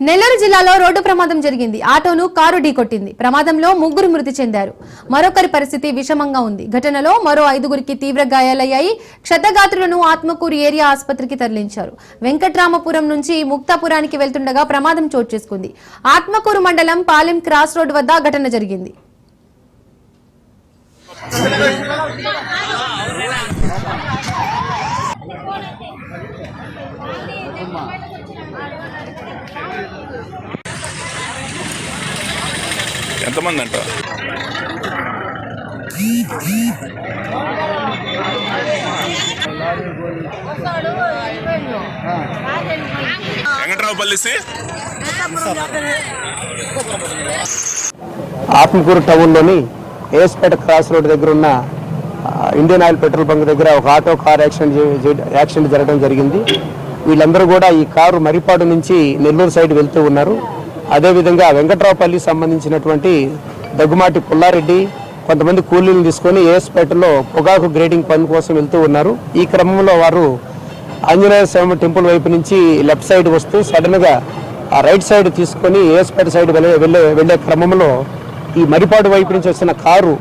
నెల్లూరు జిల్లాలో రోడ్డు ప్రమాదం జరిగింది. ఆటోను కారు ఢీకొట్టింది. ప్రమాదంలో ముగ్గురు మృతి చెందారు. మరొకరి పరిస్థితి విషమంగా ఉంది. ఘటనలో మరో ఐదుగురికి తీవ్ర గాయాలయ్యాయి. క్షతగాత్రులను ఆత్మకూరు ఏరియా ఆసుపత్రికి తరలించారు. వెంకట్రామపురం నుంచి ముక్తాపురానికి వెళ్తుండగా ప్రమాదం చోటు చేసుకుంది. ఆత్మకూరు మండలం పాలెం క్రాస్ రోడ్ వద్ద ఘటన జరిగింది. ఎంతమంది అంట? వెంకట్రావు పల్లిసి ఆత్మకూరు టౌన్లోని ఏస్పేట క్రాస్ రోడ్ దగ్గర ఉన్న ఇండియన్ ఆయిల్ పెట్రోల్ బంక్ దగ్గర ఒక ఆటో కార్ యాక్సిడెంట్ యాక్సిడెంట్ జరగడం జరిగింది. వీళ్ళందరూ కూడా ఈ కారు మరిపాడు నుంచి నెల్లూరు సైడ్ వెళ్తూ ఉన్నారు. అదేవిధంగా వెంకట్రావుపల్లి సంబంధించినటువంటి దగ్గుమాటి పుల్లారెడ్డి కొంతమంది కూలీలను తీసుకొని ఏఎస్పేటలో పొగాకు గ్రేడింగ్ పని కోసం వెళ్తూ ఉన్నారు. ఈ క్రమంలో వారు ఆంజనేయ స్వామి టెంపుల్ వైపు నుంచి లెఫ్ట్ సైడ్ వస్తూ సడన్గా ఆ రైట్ సైడ్ తీసుకొని ఏఎస్పేట సైడ్ వెళ్ళే వెళ్ళే వెళ్ళే క్రమంలో ఈ మరిపాడు వైపు నుంచి వచ్చిన కారు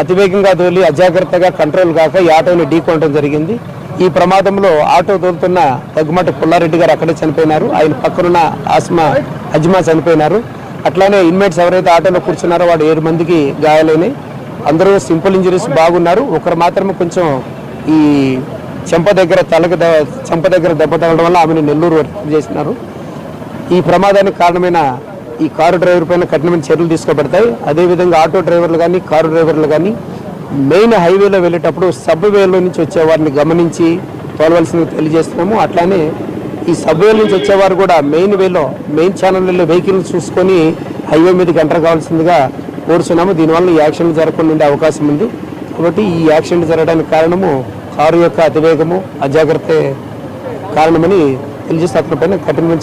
అతివేగంగా తోలి అజాగ్రత్తగా కంట్రోల్ కాక ఈ ఆటోని ఢీకొనడం జరిగింది. ఈ ప్రమాదంలో ఆటో తోలుతున్న తగ్గుమట పుల్లారెడ్డి గారు అక్కడే చనిపోయినారు. ఆయన పక్కనున్న ఆస్మా అజ్మా చనిపోయినారు. అట్లానే ఇన్మేట్స్ ఎవరైతే ఆటోలో కూర్చున్నారో వాడు ఏడు మందికి గాయాలైనాయి అందరూ సింపుల్ ఇంజరీస్ బాగున్నారు. ఒకరు మాత్రమే కొంచెం ఈ చెంప దగ్గర తలకు చెంప దగ్గర దెబ్బ తగలడం వల్ల ఆమెను నెల్లూరు చేసినారు. ఈ ప్రమాదానికి కారణమైన ఈ కారు డ్రైవర్ పైన కఠినమైన చర్యలు తీసుకోబడతాయి. అదేవిధంగా ఆటో డ్రైవర్లు కానీ కారు డ్రైవర్లు కానీ మెయిన్ హైవేలో వెళ్ళేటప్పుడు సబ్వేలో నుంచి వచ్చేవారిని గమనించి తోలవలసింది తెలియజేస్తున్నాము. అట్లానే ఈ సబ్వేల నుంచి వచ్చేవారు కూడా మెయిన్ వేలో మెయిన్ ఛానల్లో వెహికల్స్ చూసుకొని హైవే మీదకి ఎంటర్ కావాల్సిందిగా కోరుచున్నాము. దీనివల్ల ఈ యాక్సిడెంట్ జరగకుండా ఉండే అవకాశం ఉంది. కాబట్టి ఈ యాక్సిడెంట్ జరగడానికి కారణము కారు యొక్క అతివేగము అజాగ్రత్త కారణమని తెలియజేస్తే అతని పైన కఠినమైన